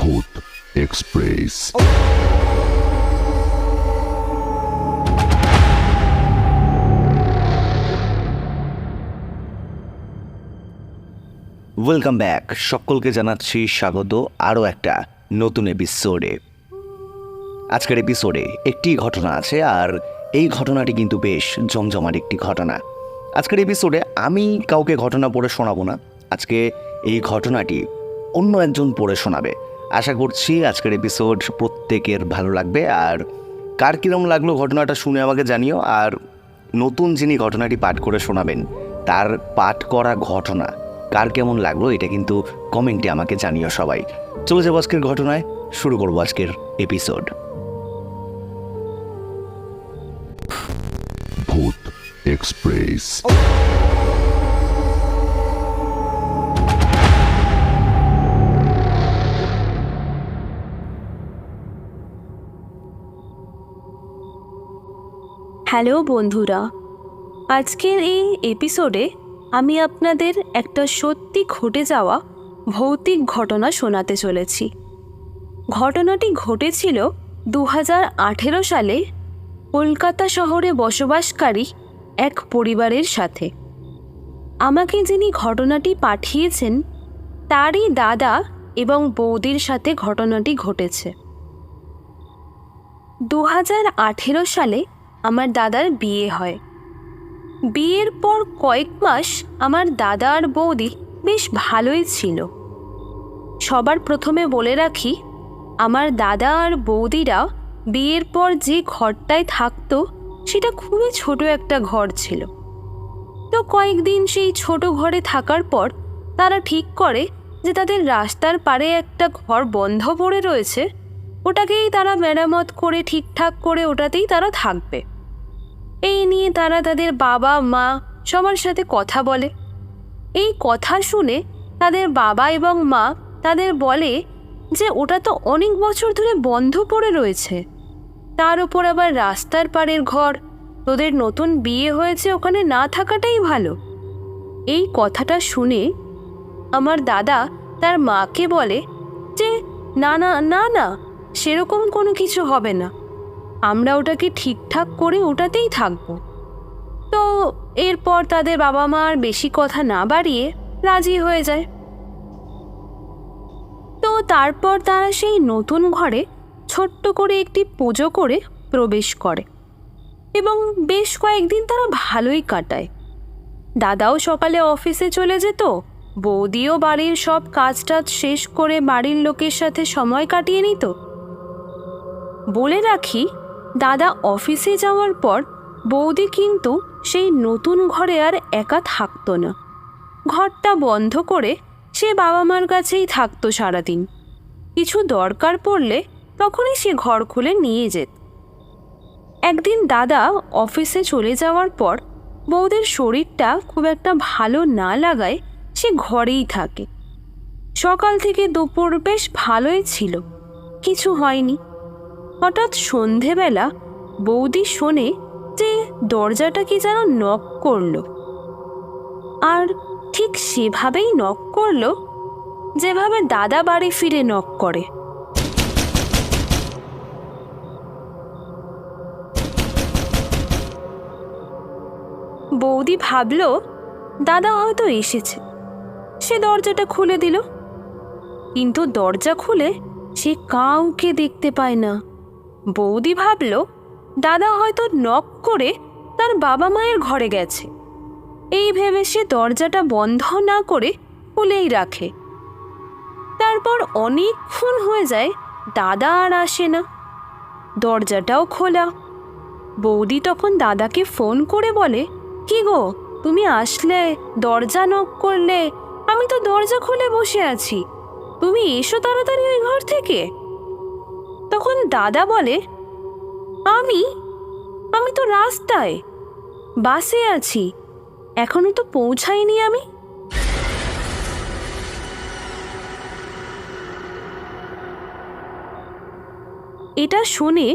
ভূত express welcome back সকলকে জানাচ্ছি স্বাগত আরও একটা নতুন এপিসোডে আজকের এপিসোডে একটি ঘটনা আছে আর এই ঘটনাটি কিন্তু বেশ জমজমাট একটি ঘটনা। আজকের এপিসোডে আমি কাউকে ঘটনা পড়ে শোনাবো না। আজকে এই ঘটনাটি অন্য একজন পড়ে শোনাবে। আশা করছি আজকের এপিসোড প্রত্যেকের ভালো লাগবে। আর কার কীরকম লাগল ঘটনাটা শুনে আমাকে জানিও। আর নতুন যিনি ঘটনাটি পাঠ করে শোনাবেন, তার পাঠ করা ঘটনা, কার কেমন লাগল এটা কিন্তু কমেন্টে আমাকে জানিও সবাই। চলে যাব আজকের ঘটনায়, শুরু করব আজকের এপিসোড ভূত এক্সপ্রেস। হ্যালো বন্ধুরা, আজকের এই এপিসোডে আমি আপনাদের একটা সত্যি ঘটে যাওয়া ভৌতিক ঘটনা শোনাতে চলেছি। ঘটনাটি ঘটেছিল দু সালে কলকাতা শহরে বসবাসকারী এক পরিবারের সাথে। আমাকে যিনি ঘটনাটি পাঠিয়েছেন, তারই দাদা এবং বৌদির সাথে ঘটনাটি ঘটেছে। দু সালে আমার দাদার বিয়ে হয়। বিয়ের পর কয়েক মাস আমার দাদা আর বৌদি বেশ ভালোই ছিল। সবার প্রথমে বলে রাখি, আমার দাদা আর বৌদিরা বিয়ের পর যে ঘরটায় থাকতো, সেটা খুবই ছোট একটা ঘর ছিল। তো কয়েকদিন সেই ছোট ঘরে থাকার পর তারা ঠিক করে যে তাদের রাস্তার পারে একটা ঘর বন্ধ পড়ে রয়েছে, ওটাকেই তারা মেরামত করে ঠিকঠাক করে ওটাতেই তারা থাকবে। এই নিয়ে তারা তাদের বাবা, মা সবার সাথে কথা বলে। এই কথা শুনে তাদের বাবা এবং মা তাদের বলে যে ওটা তো অনেক বছর ধরে বন্ধ পড়ে রয়েছে। তার উপর আবার রাস্তার পাড়ের ঘর। তোদের নতুন বিয়ে হয়েছে, ওখানে না থাকাটাই ভালো। এই কথাটা শুনে আমার দাদা তার মাকে বলে যে, না না না না, সেরকম কোনো কিছু হবে না। আমরা ওটাকে ঠিকঠাক করে ওটাতেই থাকব। তো এরপর তাদের বাবা মা আর বেশি কথা না বাড়িয়ে রাজি হয়ে যায়। তো তারপর তারা সেই নতুন ঘরে ছোট্ট করে একটি পুজো করে প্রবেশ করে এবং বেশ কয়েকদিন তারা ভালোই কাটায়। দাদাও সকালে অফিসে চলে যেত, বৌদিও বাড়ির সব কাজ টাজ শেষ করে বাড়ির লোকের সাথে সময় কাটিয়ে নিত। বলে রাখি দাদা অফিসে যাওয়ার পর বৌদি কিন্তু সেই নতুন ঘরে আর একা থাকতো না। ঘরটা বন্ধ করে সে বাবা মার কাছেই থাকতো সারাদিন। কিছু দরকার পড়লে তখনই সে ঘর খুলে নিয়ে যেত। একদিন দাদা অফিসে চলে যাওয়ার পর বৌদের শরীরটা খুব একটা ভালো না লাগায় সে ঘরেই থাকে। সকাল থেকে দুপুর বেশ ভালোই ছিল। কিছু হয়নি। হঠাৎ সন্ধেবেলা বৌদি শোনে যে দরজাটা কি যেন নক করল। আর ঠিক সেভাবেই নক করল, যেভাবে দাদা বাড়ি ফিরে নক করে। বৌদি ভাবলো, দাদা হয়তো এসেছে, সে দরজাটা খুলে দিল। কিন্তু দরজা খুলে সে কাউকে দেখতে পায় না। বৌদি ভাবল, দাদা হয়তো নক করে তার বাবা মায়ের ঘরে গেছে। এই ভেবে সে দরজাটা বন্ধ না করে খুলেই রাখে। তারপর অনেকক্ষণ হয়ে যায়, দাদা আর আসে না। দরজাটাও খোলা। বৌদি তখন দাদাকে ফোন করে বলে, কি গো, তুমি আসলে দরজা নক করলে? আমি তো দরজা খুলে বসে আছি। তুমি এসো তাড়াতাড়ি ওই ঘর থেকে। তখন দাদা বলে, আমি আমি তো রাস্তায়, বাসে আছি, এখনও তো পৌঁছাইনি আমি? এটা শুনে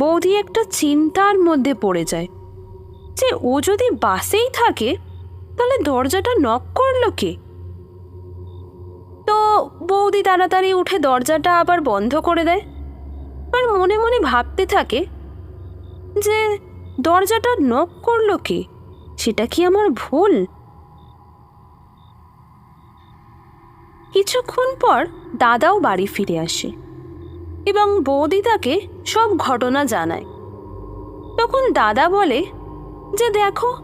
বৌদি একটা চিন্তার মধ্যে পড়ে যায়, যে ও যদি বাসেই থাকে, তাহলে দরজাটা নক করল কে? তো বৌদি তাড়াতাড়ি উঠে দরজাটা আবার বন্ধ করে দেয়। আর মনে মনে ভাবতে থাকে যে দরজাটা নক করল কি? সেটা কি আমার ভুল? কিছুক্ষণ পর দাদাও বাড়ি ফিরে আসে এবং বৌদি তাকে সব ঘটনা জানায়। তখন দাদা বলে যে দেখো,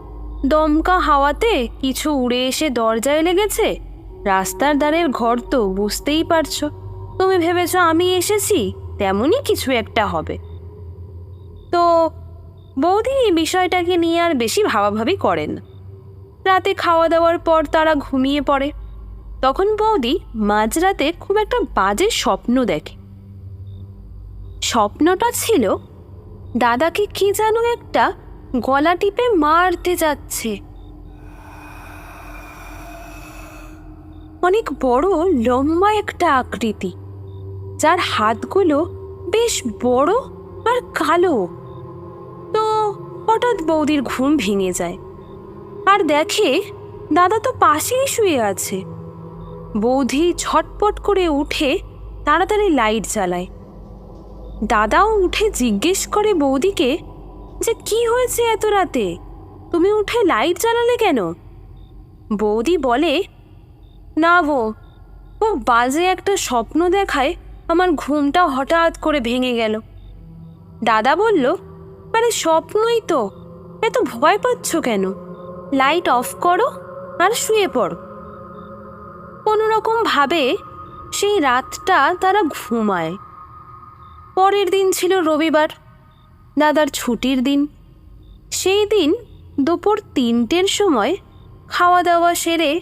দমকা হাওয়াতে কিছু উড়ে এসে দরজায় লেগেছে, রাস্তার ধারের ঘর তো বুঝতেই পারছ। তুমি ভেবেছ আমি এসেছি? তেমনই কিছু একটা হবে। তো বৌদি এই বিষয়টাকে নিয়ে আর বেশি ভাবাভাবি করেন। রাতে খাওয়া দাওয়ার পর তারা ঘুমিয়ে পড়ে। তখন বৌদি মাঝরাতে খুব একটা বাজে স্বপ্ন দেখে। স্বপ্নটা ছিল, দাদাকে কি যেন একটা গলা টিপে মারতে যাচ্ছে। অনেক বড়, লম্বা একটা আকৃতি। যার হাতগুলো বেশ বড় আর কালো। তো হঠাৎ বৌদির ঘুম ভেঙে যায়। আর দেখে দাদা তো পাশেই শুয়ে আছে। বৌদি ছটপট করে উঠে তাড়াতাড়ি লাইট জ্বালায়। দাদাও উঠে জিজ্ঞেস করে বৌদিকে যে কি হয়েছে এত রাতে? তুমি উঠে লাইট জ্বালালে কেন? বৌদি বলে, না বউ খুব বাজে একটা স্বপ্ন দেখায় আমার ঘুমটা হঠাৎ করে ভেঙে গেল। দাদা বলল, আরে স্বপ্নই তো। এত ভয় পাচ্ছ কেন? লাইট অফ করো আর শুয়ে পড়ো। কোনো রকম ভাবে সেই রাতটা তারা ঘুমায়। পরের দিন ছিল রবিবার, দাদার ছুটির দিন। সেই দিন দুপুর তিনটের সময় খাওয়া দাওয়া সেরে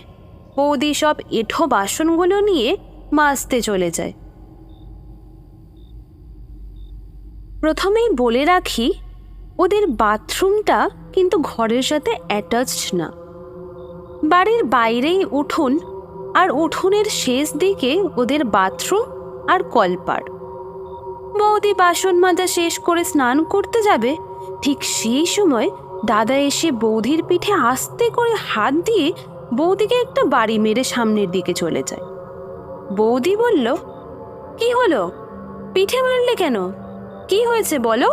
বৌদি সব এঁঠো বাসনগুলো নিয়ে মাজতে চলে যায়। প্রথমেই বলে রাখি, ওদের বাথরুমটা কিন্তু ঘরের সাথে অ্যাটাচড না। বাড়ির বাইরেই উঠোন আর উঠোনের শেষ দিকে ওদের বাথরুম আর কলপাড় বৌদি বাসন মাজা শেষ করে স্নান করতে যাবে, ঠিক সেই সময় দাদা এসে বৌদির পিঠে আস্তে করে হাত দিয়ে বৌদিকে একটা বাড়ি মেরে সামনের দিকে চলে যায়। বৌদি বলল, কি হলো? পিঠে মারলে কেন? কি হয়েছে বলো?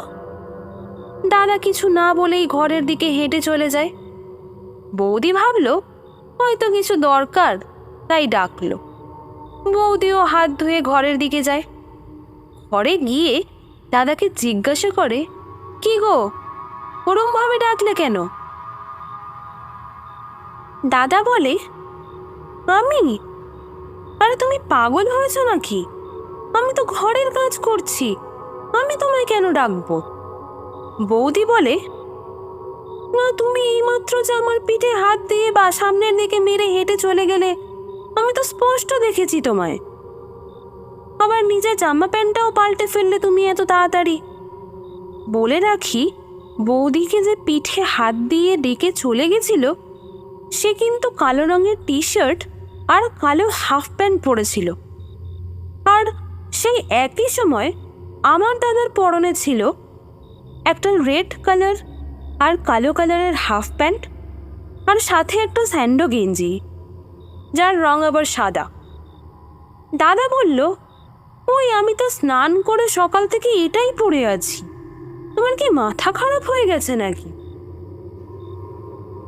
দাদা কিছু না বলেই ঘরের দিকে হেঁটে চলে যায়। বৌদি ভাবলো, হয়তো কিছু দরকার তাই ডাকলো। বৌদিও হাত ধুয়ে ঘরের দিকে যায়। ঘরে গিয়ে দাদাকে জিজ্ঞাসা করে, কি গো, ওরমভাবে ডাকলে কেন? দাদা বলে, আমি? আরে তুমি পাগল হয়েছ নাকি? আমি তো ঘরের কাজ করছি। আমি তোমায় কেন ডাকবো? বৌদি বলে, না, তুমি এইমাত্র যে আমার পিঠে হাত দিয়ে বা সামনের দিকে মেরে হেঁটে চলে গেলে, আমি তো স্পষ্ট দেখেছি তোমায়। আবার নিজের জামা প্যান্টটাও পাল্টে ফেললে তুমি এত তাড়াতাড়ি? বলে রাখি, বৌদিকে যে পিঠে হাত দিয়ে ডেকে চলে গেছিল, সে কিন্তু কালো রঙের টি শার্ট আর কালো হাফ প্যান্ট পরেছিল। আর সেই একই সময় আমার দাদার পরনে ছিল একটা রেড কালার আর কালো কালারের হাফ প্যান্ট আর সাথে একটা স্যান্ডো গেঞ্জি, যার রং আবার সাদা। দাদা বলল, ওই আমি তো স্নান করে সকাল থেকে এটাই পরে আছি। তোমার কি মাথা খারাপ হয়ে গেছে নাকি?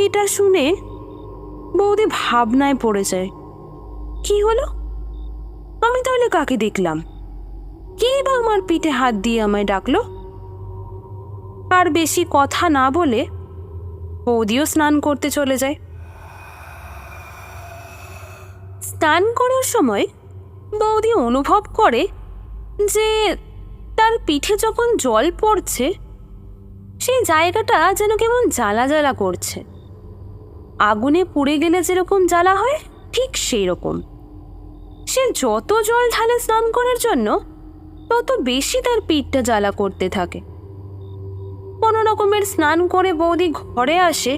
এটা শুনে বৌদি ভাবনায় পড়ে যায়। কি হলো? আমি তাহলে কাকে দেখলাম? কে বা আমার পিঠে হাত দিয়ে আমায় ডাকলো? আর বেশি কথা না বলে বৌদিও স্নান করতে চলে যায়। স্নান করার সময় বৌদি অনুভব করে যে তার পিঠে যখন জল পড়ছে সেই জায়গাটা যেন কেমন জ্বালা জ্বালা করছে। আগুনে পুড়ে গেলে যেরকম জ্বালা হয়, ঠিক সেই রকম সে যত জল ঢালে স্নান করার জন্য তত বেশি তার পিঠটা জ্বালা করতে থাকে। কোনো রকমের স্নান করে বৌদি ঘরে আসে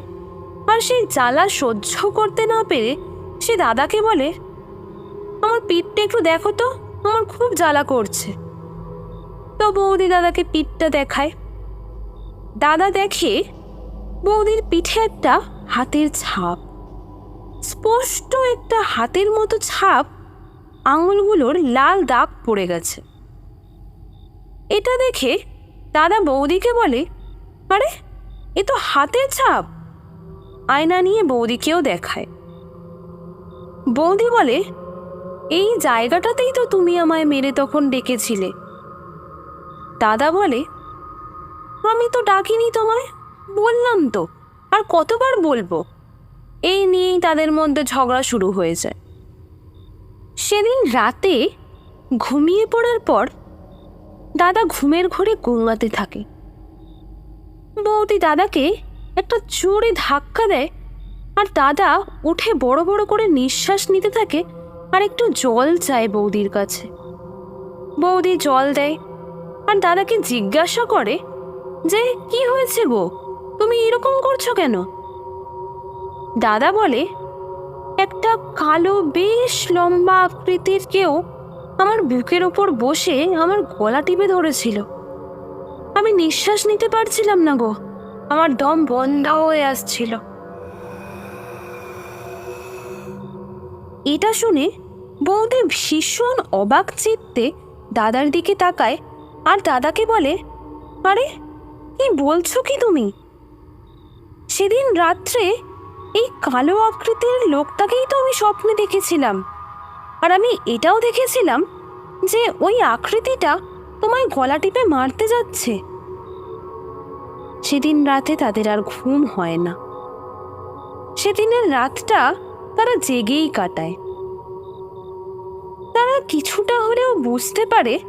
আর সেই জ্বালা সহ্য করতে না পেরে সে দাদাকে বলে, আমার পিঠটা একটু দেখো তো, আমার খুব জ্বালা করছে। তো বৌদি দাদাকে পিঠটা দেখায়। দাদা দেখে বৌদির পিঠে একটা হাতের ছাপ, স্পষ্ট একটা হাতের মতো ছাপ আঙুলগুলোর লাল দাগ পড়ে গেছে। এটা দেখে দাদা বৌদিকে বলে, আরে, এ তো হাতের ছাপ। আয়না নিয়ে বৌদিকেও দেখায়। বৌদি বলে, এই জায়গাটাতেই তো তুমি আমায় মেরে তখন ডেকেছিলে। দাদা বলে, আমি তো ডাকিনি তোমায়, বললাম তো, আর কতবার বলব? এই নিয়েই তাদের মধ্যে ঝগড়া শুরু হয়ে যায়। সেদিন রাতে ঘুমিয়ে পড়ার পর দাদা ঘুমের ঘরে গোঙাতে থাকে। বৌদি দাদাকে একটা জোরে ধাক্কা দেয় আর দাদা উঠে বড় বড় করে নিঃশ্বাস নিতে থাকে আর একটু জল চায় বৌদির কাছে। বৌদি জল দেয় আর দাদাকে জিজ্ঞাসা করে যে, কি হয়েছে গো? তুমি এরকম করছ কেন? দাদা বলে, একটা কালো, বেশ লম্বা আকৃতির কেউ আমার বুকের ওপর বসে আমার গলা টিপে ধরেছিল। আমি নিঃশ্বাস নিতে পারছিলাম না গো। আমার দম বন্ধ হয়ে আসছিল। এটা শুনে বৌদি ভীষণ অবাক চিত্তে দাদার দিকে তাকায় আর দাদাকে বলে, আরে, কি বলছো কি তুমি? সেদিন রাত্রে এই কালো আকৃতির লোকটাকেই তো আমি স্বপ্নে দেখেছিলাম। আর আমি এটাও দেখেছিলাম যে ওই আকৃতিটা তোমায় গলা টিপে মারতে যাচ্ছে। সেদিন রাতে তাদের আর ঘুম হয় না। সেদিনের রাতটা তারা জেগেই কাটায়। তারা কিছুটা হলেও বুঝতে পারে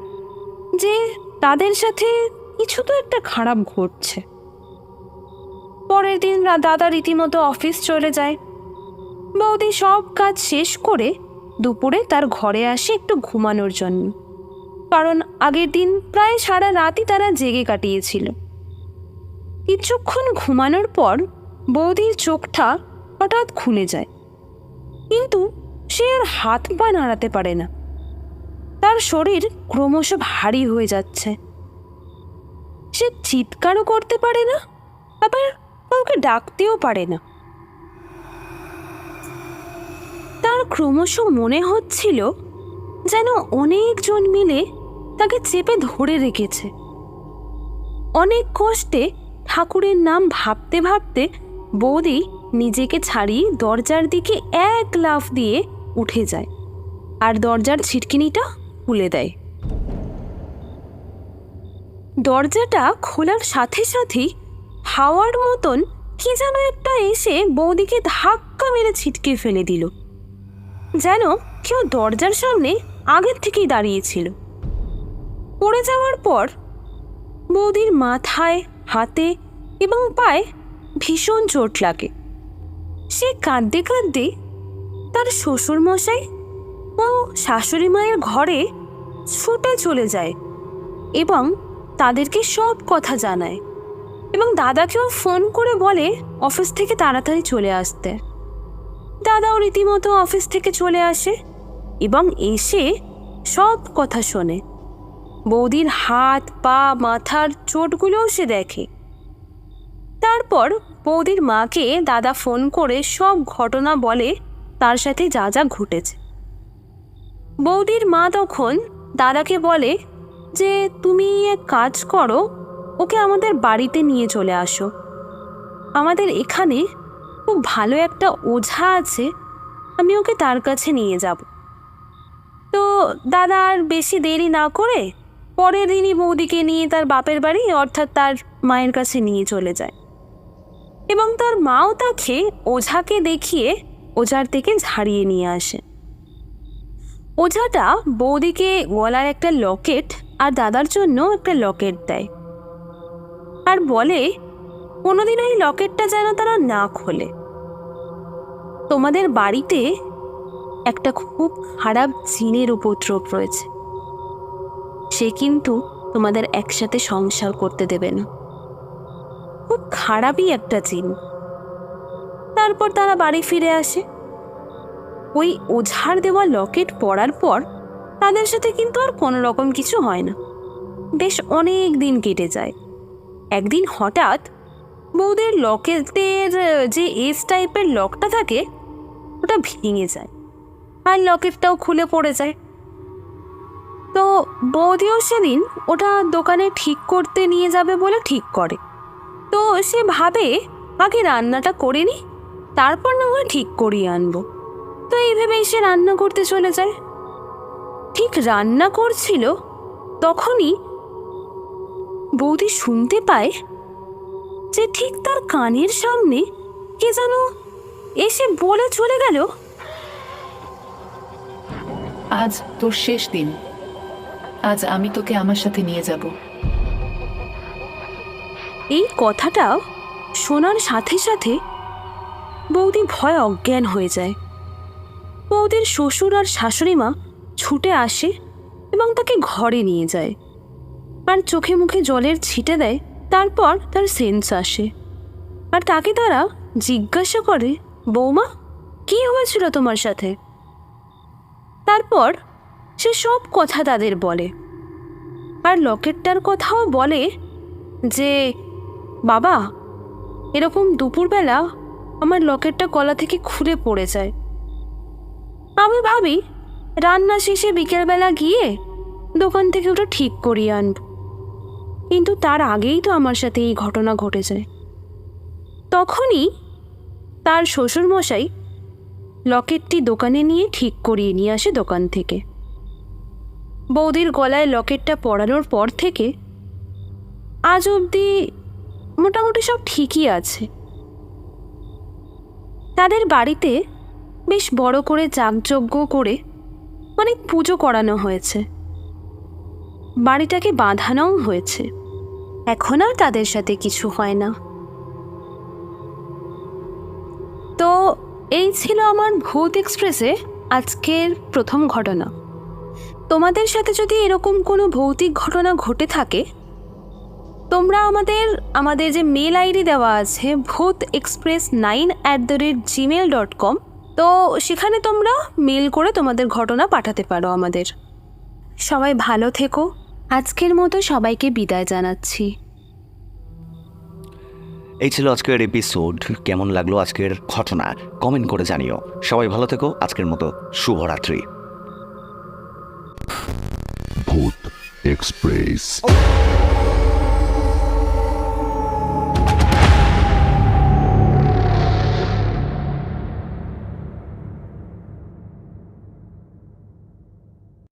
যে তাদের সাথে কিছু তো একটা খারাপ ঘটছে। পরের দিন দাদা রীতিমতো অফিস চলে যায়। বৌদি সব কাজ শেষ করে দুপুরে তার ঘরে আসে একটু ঘুমানোর জন্য। কারণ আগের দিন প্রায় সারা রাতই তারা জেগে কাটিয়েছিল। কিছুক্ষণ ঘুমানোর পর বৌদির চোখটা হঠাৎ খুলে যায়। কিন্তু সে আর হাত পা নাড়াতে পারে না। তার শরীর ক্রমশ ভারী হয়ে যাচ্ছে। সে চিৎকারও করতে পারে না, আবার কাউকে ডাকতেও পারে না। ক্রমশ মনে হচ্ছিল যেন অনেকজন মিলে তাকে চেপে ধরে রেখেছে। অনেক কষ্টে ঠাকুরের নাম ভাবতে ভাবতে বৌদি নিজেকে ছাড়িয়ে দরজার দিকে এক লাফ দিয়ে উঠে যায় আর দরজার ছিটকিনিটা খুলে দেয়। দরজাটা খোলার সাথে সাথেই হাওয়ার মতন কি যেন একটা এসে বৌদিকে ধাক্কা মেরে ছিটকে ফেলে দিল। যেন কেউ দরজার সামনে আগের থেকেই দাঁড়িয়েছিল পড়ে যাওয়ার পর বৌদির মাথায়, হাতে এবং পায়ে ভীষণ চোট লাগে। সে কাঁদতে কাঁদতে তার শ্বশুর মশাই ও শাশুড়ি মায়ের ঘরে ছুটে চলে যায় এবং তাদেরকে সব কথা জানায় এবং দাদাকেও ফোন করে বলে অফিস থেকে তাড়াতাড়ি চলে আসতে। দাদাও রীতিমতো অফিস থেকে চলে আসে এবং এসে সব কথা শোনে। বৌদির হাত, পা, মাথার চোটগুলোও সে দেখে। তারপর বৌদির মাকে দাদা ফোন করে সব ঘটনা বলে তার সাথে যা যা ঘটেছে। বৌদির মা তখন দাদাকে বলে যে, তুমি এক কাজ করো, ওকে আমাদের বাড়িতে নিয়ে চলে আসো। আমাদের এখানে খুব ভালো একটা ওঝা আছে, আমি ওকে তার কাছে নিয়ে যাব। তো দাদা আর বেশি দেরি না করে পরের দিনই বৌদিকে নিয়ে তার বাপের বাড়ি অর্থাৎ তার মায়ের কাছে নিয়ে চলে যায়। এবং তার মাও তাকে ওঝাকে দেখিয়ে ওঝার থেকে ঝাড়িয়ে নিয়ে আসে। ওঝাটা বৌদিকে গলার একটা লকেট আর দাদার জন্য একটা লকেট দেয়। আর বলে, কোনোদিন ওই লকেটটা যেন তারা না খোলে। তোমাদের বাড়িতে একটা খুব খারাপ জিনের উপদ্রব রয়েছে। সে কিন্তু তোমাদের একসাথে সংসার করতে দেবে না। খুব খারাপই একটা জিন। তারপর তারা বাড়ি ফিরে আসে। ওই ওঝার দেওয়া লকেট পরার পর তাদের সাথে কিন্তু আর কোনো রকম কিছু হয় না। বেশ অনেক দিন কেটে যায়। একদিন হঠাৎ বৌদের লকেটের যে এস টাইপের লকটা থাকে ওটা ভেঙে যায়। আর লকেটটাও খুলে পড়ে যায়। তো বৌদিও সেদিন ওটা দোকানে ঠিক করতে নিয়ে যাবে বলে ঠিক করে। তো সে ভাবে, আগে রান্নাটা করে নি, তারপর না হয় ঠিক করিয়ে আনব। তো এই ভেবেই সে রান্না করতে চলে যায়। ঠিক রান্না করছিল, তখনই বৌদি শুনতে পায় যে ঠিক তার কানের সামনে কে যেন এসে বলে চলে গেল। আজ তোর শেষ দিন। আজ আমি তোকে আমার সাথে নিয়ে যাব। এই কথাটা শোনার সাথে সাথে বৌদি ভয় অজ্ঞান হয়ে যায়। বৌদির শ্বশুর আর শাশুড়ি মা ছুটে আসে এবং তাকে ঘরে নিয়ে যায়। আর চোখে মুখে জলের ছিটে দেয় তারপর তার সেন্স আসে। আর তাকে তারা জিজ্ঞাসা করে বৌমা, কি হয়েছিল তোমার সাথে? তারপর সে সব কথা তাদের বলে। আর লকেটটার কথাও বলে যে, বাবা, এরকম দুপুরবেলা আমার লকেটটা কলা থেকে খুলে পড়ে যায়। আমি ভাবি, রান্না শেষে বিকেলবেলা গিয়ে দোকান থেকে ওটা ঠিক করিয়ে আনব। কিন্তু তার আগেই তো আমার সাথে এই ঘটনা ঘটে যায় তখনই তার শ্বশুরমশাই লকেটটি দোকানে নিয়ে ঠিক করিয়ে নিয়ে আসে দোকান থেকে। বৌদির গলায় লকেটটা পরানোর পর থেকে আজ অবধি মোটামুটি সব ঠিকই আছে। তাদের বাড়িতে বেশ বড় করে যাগযজ্ঞ করে অনেক পুজো করানো হয়েছে। বাড়িটাকে বাঁধানোও হয়েছে। এখন আর তাদের সাথে কিছু হয় না। তো এই ছিল আমার ভূত এক্সপ্রেসে আজকের প্রথম ঘটনা। তোমাদের সাথে যদি এরকম কোনো ভৌতিক ঘটনা ঘটে থাকে, তোমরা আমাদের আমাদের যে মেল আইডি দেওয়া আছে ভূত express nine at the rate Gmail dot com, তো সেখানে তোমরা মেল করে তোমাদের ঘটনা পাঠাতে পারো আমাদের। সবাই ভালো থেকো। আজকের মতো সবাইকে বিদায় জানাচ্ছি। এই ছিল আজকের এপিসোড কেমন লাগল আজকের ঘটনা? কমেন্ট করে জানিও। সবাই ভালো থেকো। আজকের মতো শুভরাত্রি। ভূত Express.